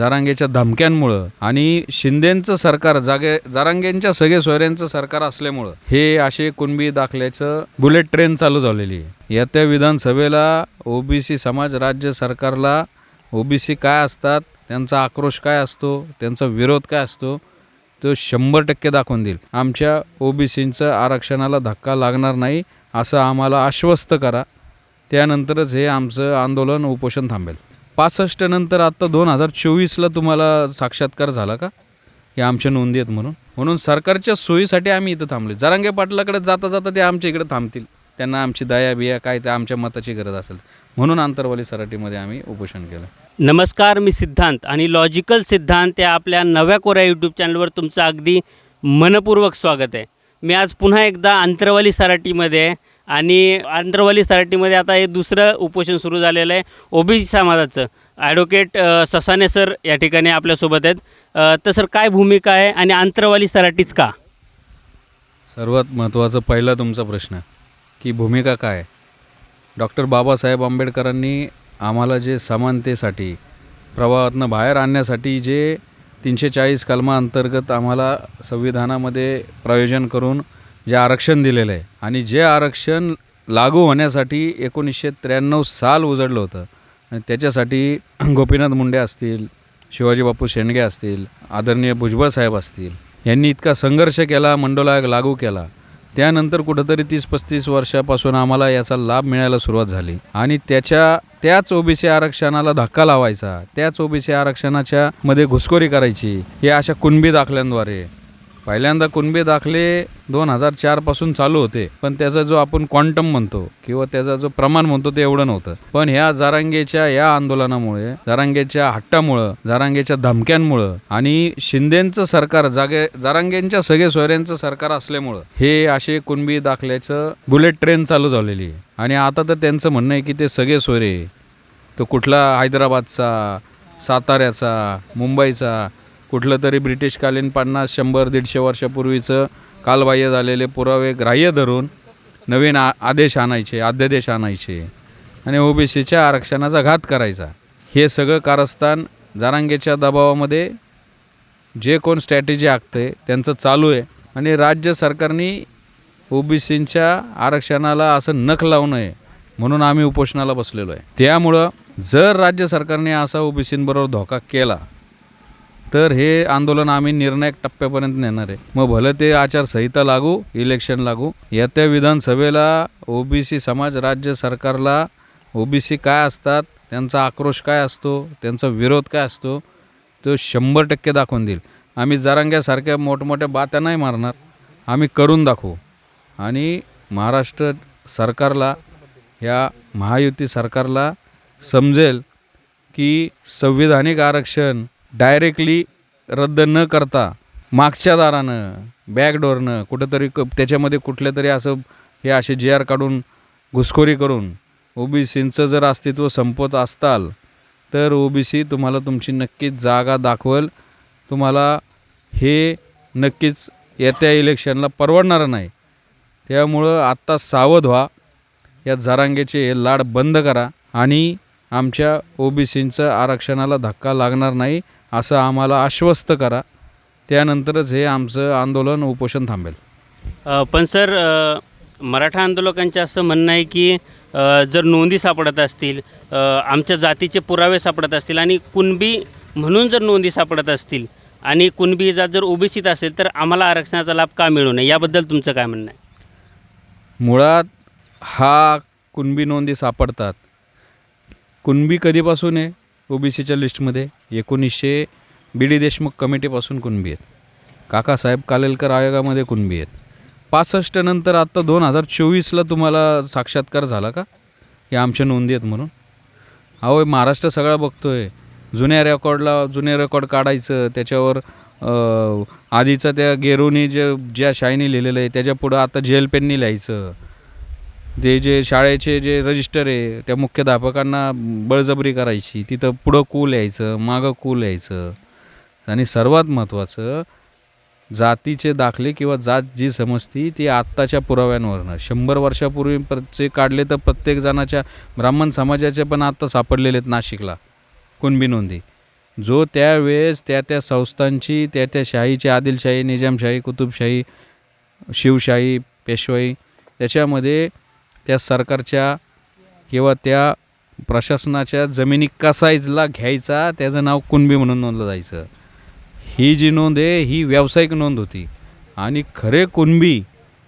जारांगेच्या धमक्यांमुळं आणि शिंदेंचं सरकार जागे जारांगेंच्या सगळे सोयऱ्यांचं सरकार असल्यामुळं हे असे कुणबी दाखल्याचं बुलेट ट्रेन चालू झालेली आहे. येत्या विधानसभेला ओबीसी समाज राज्य सरकारला ओबीसी काय असतात त्यांचा आक्रोश काय असतो त्यांचा विरोध काय असतो तो शंभर टक्के दाखवून देईल. आमच्या ओबीसींचं आरक्षणाला धक्का लागणार नाही असं आम्हाला आश्वस्त करा. त्यानंतरच हे आमचं आंदोलन उपोषण थांबेल. पासष्ट नंतर आत्ता दोन हजार चोवीसला तुम्हाला साक्षात्कार झाला का? हे आमच्या नोंदी आहेत म्हणून. म्हणून सरकारच्या सोयीसाठी आम्ही इथं थांबले जरांगे पाटलाकडे जाता जाता ते आमच्या इकडे थांबतील. त्यांना आमची दया बिया काय ते आमच्या मताची गरज असेल. म्हणून आंतरवाली सराटीमध्ये आम्ही उपोषण केलं. नमस्कार मी सिद्धांत आणि लॉजिकल सिद्धांत या आपल्या नव्या कोऱ्या यूट्यूब चॅनलवर तुमचं अगदी मनपूर्वक स्वागत आहे. मी आज पुन्हा एकदा आंतरवाली सराटीमध्ये आहे आणि आंतरवाली सराटीमध्ये आता हे दुसरं उपोषण सुरू झालेलं आहे. ओबीसी समाजाचं ॲडव्होकेट ससाने सर या ठिकाणी आपल्यासोबत आहेत. तर सर काय भूमिका आहे आणि आंतरवाली सराटीच का? सर्वात महत्त्वाचा पहिला तुमचा प्रश्न की भूमिका काय डॉक्टर बाबासाहेब आंबेडकरांनी आम्हाला जे समानतेसाठी प्रवाहातनं बाहेर आणण्यासाठी जे तीनशे चाळीस कलमाअंतर्गत आम्हाला संविधानामध्ये प्रयोजन करून जे आरक्षण दिलेलं आहे. आणि जे आरक्षण लागू होण्यासाठी एकोणीसशे त्र्याण्णव साल उजडलं होतं. आणि त्याच्यासाठी गोपीनाथ मुंडे असतील शिवाजी बापू शेंडगे असतील आदरणीय भुजबळ साहेब असतील यांनी इतका संघर्ष केला मंडल आयोग लागू केला. त्यानंतर कुठंतरी तीस पस्तीस वर्षापासून आम्हाला याचा लाभ मिळायला सुरुवात झाली. आणि त्याच्या त्याच ओबीसी आरक्षणाला धक्का लावायचा त्याच ओबीसी आरक्षणाच्या मध्ये घुसखोरी करायची हे अशा कुणबी दाखल्यांद्वारे पहिल्यांदा कुणबी दाखले दोन हजार चारपासून चालू होते पण त्याचा जो आपण क्वांटम म्हणतो किंवा त्याचा जो प्रमाण म्हणतो ते एवढं नव्हतं. पण ह्या जारांगेच्या या आंदोलनामुळे जारांगेच्या हट्टामुळं जारांगेच्या धमक्यांमुळं आणि शिंदेंचं सरकार जागे जारांगेंच्या सगळे सोयऱ्यांचं सरकार असल्यामुळं हे असे कुणबी दाखल्याचं बुलेट ट्रेन चालू झालेली आहे. आणि आता तर त्यांचं म्हणणं आहे की ते सगळे सोयरे तो कुठला हैदराबादचा साताऱ्याचा मुंबईचा कुठलं तरी ब्रिटिशकालीन पन्नास शंभर दीडशे वर्षापूर्वीचं कालबाह्य झालेले पुरावे ग्राह्य धरून नवीन आ आदेश आणायचे अध्यादेश आणायचे. आणि ओबीसीच्या आरक्षणाचा घात करायचा. हे सगळं कारस्थान जारांगेच्या दबावामध्ये जे कोण स्ट्रॅटेजी आखते त्यांचं चालू आहे. आणि राज्य सरकारने ओबीसींच्या आरक्षणाला असं नख लावू नये म्हणून आम्ही उपोषणाला बसलेलो आहे. त्यामुळं जर राज्य सरकारने असा ओबीसींबरोबर धोका केला तर हे आंदोलन आम्ही निर्णायक टप्प्यापर्यंत नेणार आहे. मग भलं ते आचारसंहिता लागू इलेक्शन लागू येत्या विधानसभेला ओबीसी समाज राज्य सरकारला ओबीसी काय असतात त्यांचा आक्रोश काय असतो त्यांचा विरोध काय असतो तो शंभर टक्के दाखवून देईल. आम्ही जरांग्यासारख्या मोठमोठ्या बात्या नाही मारणार आम्ही करून दाखवू. आणि महाराष्ट्र सरकारला या महायुती सरकारला समजेल की संविधानिक आरक्षण डायरेक्टली रद्द न करता मागच्या दारानं बॅकडोरनं कुठंतरी क त्याच्यामध्ये कुठल्या तरी असं हे असे जी आर काढून घुसखोरी करून ओबीसींचं जर अस्तित्व संपवत असताल तर ओबीसी तुम्हाला तुमची नक्कीच जागा दाखवेल. तुम्हाला हे नक्कीच येत्या इलेक्शनला परवडणारं नाही. त्यामुळं आत्ता सावध व्हा. या झारांगेचे हे लाड बंद करा आणि आमच्या ओबीसींचं आरक्षणाला धक्का लागणार नाही. असं आम्हाला आश्वस्त करा. त्यानंतरच हे आमचं आंदोलन उपोषण थांबेल. पण सर मराठा आंदोलकांचं असं म्हणणं आहे की जर नोंदी सापडत असतील आमच्या जातीचे पुरावे सापडत असतील आणि कुणबी म्हणून जर नोंदी सापडत असतील आणि कुणबी जात जर ओबीसीत असेल तर आम्हाला आरक्षणाचा लाभ का मिळू नये? याबद्दल तुमचं काय म्हणणं आहे? मुळात हा कुणबी नोंदी सापडतात. कुणबी कधीपासून आहे ओबीसीच्या लिस्टमध्ये? एकोणीसशे बी डी देशमुख कमिटीपासून कुणबी आहेत? काकासाहेब कालेलकर आयोगामध्ये कुणबी आहेत? पासष्ट नंतर आत्ता दोन हजार चोवीसला तुम्हाला साक्षात्कार झाला का? हे आमच्या नोंदी आहेत म्हणून. अहो महाराष्ट्र सगळा आहे जुन्या रेकॉर्डला जुने रेकॉर्ड काढायचं त्याच्यावर आधीचा आधीचं त्या गेरूनी जे ज्या शाईनी लिहिलेलं आहे त्याच्या पुढं आता जेल पेननी लिहायचं. जे जे शाळेचे जे रजिस्टर आहे त्या मुख्याध्यापकांना बळजबरी करायची. तिथं पुढं कूल यायचं मागं कूल यायचं. आणि सर्वात महत्त्वाचं जातीचे दाखले किंवा जात जी समजती ती आत्ताच्या पुराव्यांवरनं. शंभर वर्षापूर्वी प्रत्येक काढले तर प्रत्येक जणाच्या ब्राह्मण समाजाचे पण आत्ता सापडलेले आहेत नाशिकला. कुणबी नोंदी. जो त्यावेळेस त्या त्या संस्थांची त्या त्या शाहीची आदिलशाही निजामशाही कुतुबशाही शिवशाही पेशवाई त्याच्यामध्ये त्या सरकारच्या किंवा त्या प्रशासनाच्या जमिनी कसाईजला घ्यायचा त्याचं नाव कुणबी म्हणून नोंदलं जायचं. ही जी नोंद आहे ही व्यावसायिक नोंद होती. आणि खरे कुणबी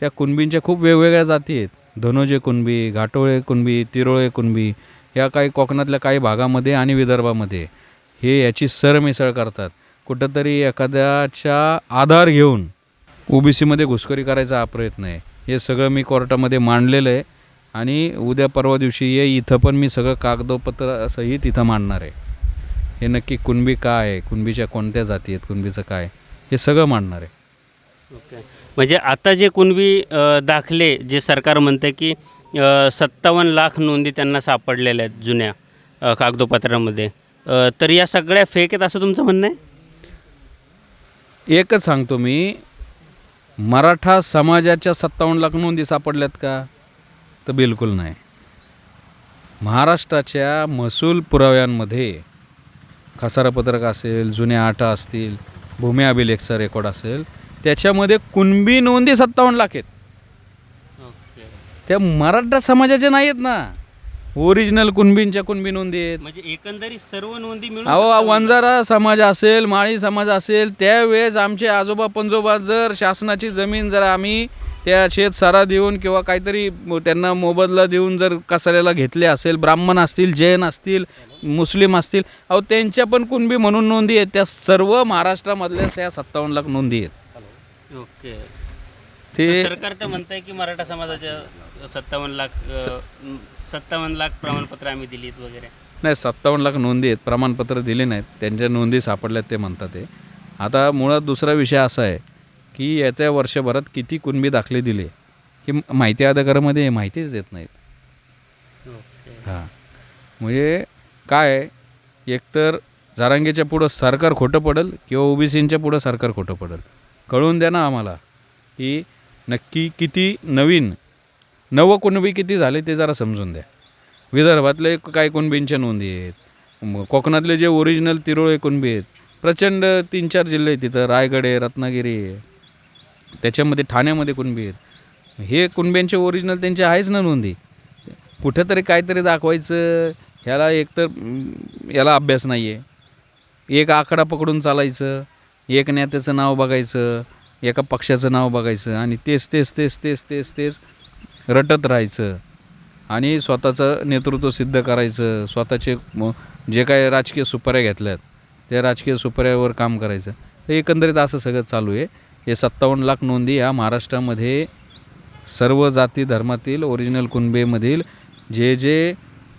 त्या कुणबींच्या खूप वेगवेगळ्या जाती आहेत. धनोजे कुणबी घाटोळे कुणबी तिरोळे कुणबी या काही कोकणातल्या काही भागामध्ये आणि विदर्भामध्ये हे याची सरमिसळ करतात. कुठंतरी एखाद्याच्या आधार घेऊन ओ बी सीमध्ये घुसखोरी करायचा हा प्रयत्न आहे. हे सगळं मी कोर्टामध्ये मांडलेलं आहे. आणि उद्या परवा दिवशी ये इथं पण मी सगळं कागदोपत्र सहित इथं मांडणार आहे. हे नक्की कुणबी काय आहे? कुणबीच्या कोणत्या जाती आहेत? कुणबीचं काय हे सगळं मांडणार आहे. ओके. म्हणजे आता जे कुणबी दाखले जे सरकार म्हणते की सत्तावन्न लाख नोंदी त्यांना सापडलेल्या आहेत जुन्या कागदोपत्रामध्ये. तर या सगळ्या फेक आहेत असं तुमचं म्हणणं आहे? एकच सांगतो मी. मराठा समाजाच्या सत्तावन्न लाख नोंदी सापडल्यात का? तर बिलकुल नाही. महाराष्ट्राच्या महसूल पुराव्यांमध्ये खसारापत्रक असेल जुन्या आटा असतील भूमी अभिलेखचा रेकॉर्ड असेल त्याच्यामध्ये कुणबी नोंदी सत्तावन्न लाख आहेत. त्या मराठा समाजाच्या नाही आहेत ना. ओरिजिनल कुणबींच्या कुणबी नोंदी आहेत. म्हणजे एकंदरीत सर्व नोंदी मिळून अहो 57 वंजारा समाज असेल माळी समाज असेल त्यावेळेस आमचे आजोबा पंजोबा जर शासनाची जमीन जर आम्ही त्या शेत सारा देऊन किंवा काहीतरी त्यांना मोबदला देऊन जर कसाऱ्याला घेतले असेल ब्राह्मण असतील जैन असतील मुस्लिम असतील अहो त्यांच्या पण कुणबी म्हणून नोंदी आहेत. त्या सर्व महाराष्ट्रामधल्या त्या सत्तावन्न लाख नोंदी आहेत. ओके. ते सरकार तर म्हणतंय की मराठा समाजाच्या सत्तावन्न लाख सत्तावन्न लाख प्रमाणपत्र आम्ही दिलीत वगैरे. नाही सत्तावन्न लाख नोंदी आहेत. प्रमाणपत्र दिले नाहीत. त्यांच्या नोंदी सापडल्यात ते म्हणतात ते. आता मुळात दुसरा विषय असा आहे. की येत्या वर्षभरात किती कुणबी दाखले दिले? ही माहिती अधिकारामध्ये माहितीच देत नाहीत. हां. म्हणजे काय एकतर जारांगेच्या पुढं सरकार खोटं पडेल किंवा ओबीसींच्या पुढं सरकार खोटं पडेल? कळून द्या ना आम्हाला की नक्की किती नवीन नव कुणबी किती झाले ते जरा समजून द्या. विदर्भातले काही कुणबींच्या नोंदी आहेत कोकणातले जे ओरिजिनल तिरोळे कुणबी आहेत प्रचंड तीन चार जिल्हे आहेत तिथं रायगड आहे रत्नागिरी आहे. त्याच्यामध्ये ठाण्यामध्ये कुणबी आहेत. हे कुणब्यांचे ओरिजिनल त्यांचे आहेच ना नोंदी. कुठेतरी काहीतरी दाखवायचं ह्याला एकतर तर याला अभ्यास नाही आहे एक आकडा पकडून चालायचं एक नेत्याचं नाव बघायचं एका पक्षाचं नाव बघायचं आणि तेच तेच तेच तेच तेच तेच रटत राहायचं. आणि स्वतःचं नेतृत्व सिद्ध करायचं स्वतःचे जे काय राजकीय सुपाऱ्या घेतल्यात त्या राजकीय सुपाऱ्यावर काम करायचं. तर एकंदरीत असं सगळं चालू आहे. हे सत्तावन्न लाख नोंदी ह्या महाराष्ट्रामध्ये सर्व जाती धर्मातील ओरिजिनल कुणबेमधील जे जे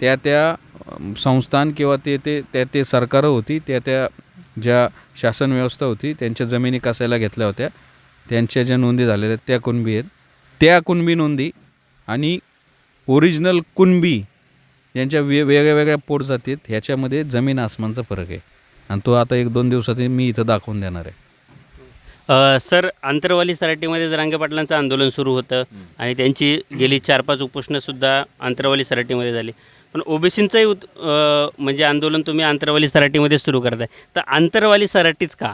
त्या त्या संस्थान किंवा ते ते त्या ते सरकारं होती त्या त्या ज्या शासन व्यवस्था होती त्यांच्या जमिनी कसायला घेतल्या होत्या त्यांच्या ज्या नोंदी झालेल्या आहेत त्या कुणबी आहेत. त्या कुणबी नोंदी आणि ओरिजिनल कुणबी यांच्या वे वेगळ्या वेगळ्या पोट जातीत ह्याच्यामध्ये जमीन आसमानचा फरक आहे. आणि तो आता एक दोन दिवसात मी इथं दाखवून देणार आहे. अ, सर आंतरवाली सराटीमध्ये जरांगे पाटलांचं आंदोलन सुरू होतं आणि त्यांची गेली चार पाच उपोषणंसुद्धा आंतरवाली सराटीमध्ये झाली. पण ओबीसींचंही उत अ, म्हणजे आंदोलन तुम्ही आंतरवाली सराटीमध्ये सुरू करताय. तर आंतरवाली सराटीच का?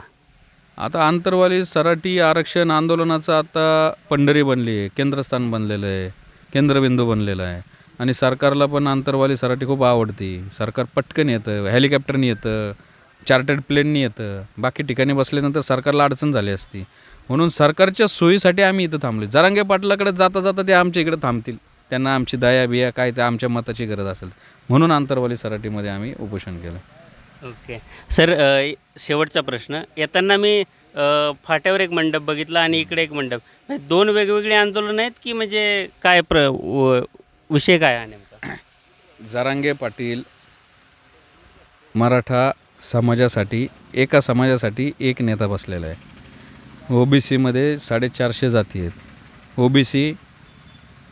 आता आंतरवाली सराठी आरक्षण आंदोलनाचं आता पंढरी बनली आहे केंद्रस्थान बनलेलं आहे केंद्रबिंदू बनलेलं आहे. आणि सरकारला पण आंतरवाली सराठी खूप आवडती. सरकार पटकन येतं हेलिकॉप्टरनी येतं. चार्टर्ड प्लेननी येतं. बाकी ठिकाणी बसल्यानंतर सरकारला अडचण झाली असती. म्हणून सरकारच्या सोयीसाठी आम्ही इथं थांबले जरांगे पाटलाकडे जाता जाता ते आमच्या इकडे थांबतील. त्यांना आमची दया बिया काय ते आमच्या मताची गरज असेल. म्हणून आंतरवाली सराटीमध्ये आम्ही उपोषण केलं ओके. सर शेवटचा प्रश्न. येताना मी फाट्यावर एक मंडप बघितला आणि इकडे एक मंडप. म्हणजे दोन वेगवेगळे आंदोलन आहेत की म्हणजे काय प्र विषय काय आहे नेमका? जरांगे पाटील मराठा समाजासाठी एका समाजासाठी एक नेता बसलेला आहे. ओ बी सीमध्ये साडेचारशे जाती आहेत. ओ बी सी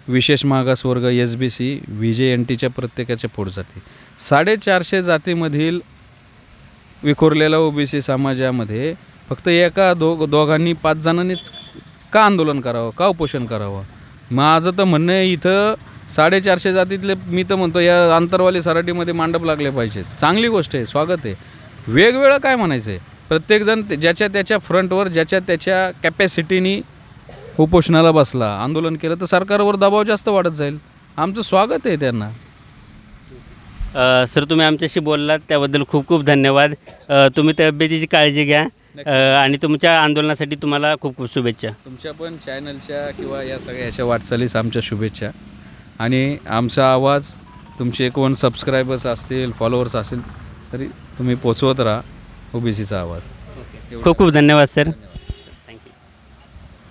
विशेष मागासवर्ग S B C V J N टीच्या प्रत्येकाच्या पोट जाती. साडेचारशे जातीमधील विखुरलेल्या ओ बी सी समाजामध्ये फक्त एका दो दोघांनी पाच जणांनीच का आंदोलन करावं का उपोषण करावं? माझं तर म्हणणं आहे इथं साडेचारशे जातीतले मी तर म्हणतो या आंतरवाली सराटीमध्ये मांडप लागले पाहिजेत. चांगली गोष्ट आहे स्वागत आहे. वेगवेगळं काय म्हणायचं आहे प्रत्येकजण ज्याच्या त्याच्या फ्रंटवर ज्याच्या त्याच्या कॅपॅसिटीनी उपोषणाला बसला आंदोलन केलं तर सरकारवर दबाव जास्त वाढत जाईल. आमचं स्वागत आहे त्यांना. सर तुम्ही आमच्याशी बोललात त्याबद्दल खूप खूप धन्यवाद. तुम्ही तब्येतीची काळजी घ्या. आणि तुमच्या आंदोलनासाठी तुम्हाला खूप खूप शुभेच्छा. तुमच्या पण चॅनलच्या किंवा या सगळ्या ह्याच्या वाटचालीस आमच्या शुभेच्छा. आणि आमचा आवाज तुमचे कोण सबस्क्रायबर्स असतील फॉलोअर्स असतील तरी तुम्ही पोचवत राहा ओबीसीचा आवाज. खूप खूप धन्यवाद सर.